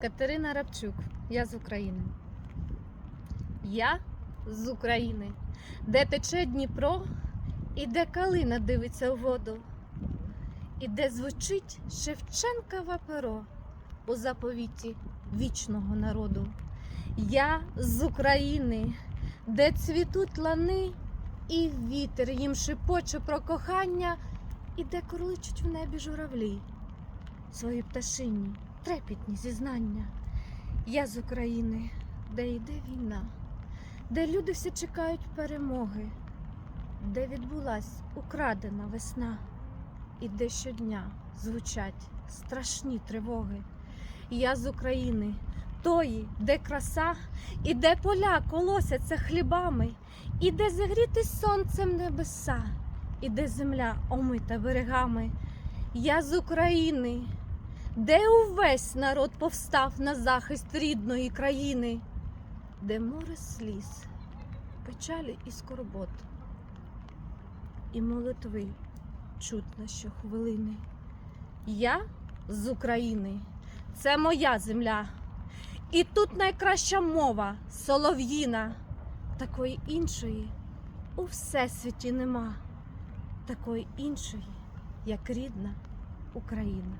Катерина Рабчук, я з України. Я з України, де тече Дніпро, і де калина дивиться у воду, і де звучить Шевченкове перо у заповіті вічного народу. Я з України, де цвітуть лани, і вітер їм шепоче про кохання, і де курличуть в небі журавлі свої пташині, трепітні зізнання. Я з України, де йде війна, де люди всі чекають перемоги, де відбулась украдена весна, і де щодня звучать страшні тривоги. Я з України, тої, де краса, і де поля колосяться хлібами, і де зігрітись сонцем небеса, і де земля омита берегами. Я з України, де увесь народ повстав на захист рідної країни, де море сліз, печалі і скорбот, і молитви чутно щохвилини. Я з України, це моя земля, і тут найкраща мова солов'їна, такої іншої у всесвіті нема, такої іншої, як рідна Україна.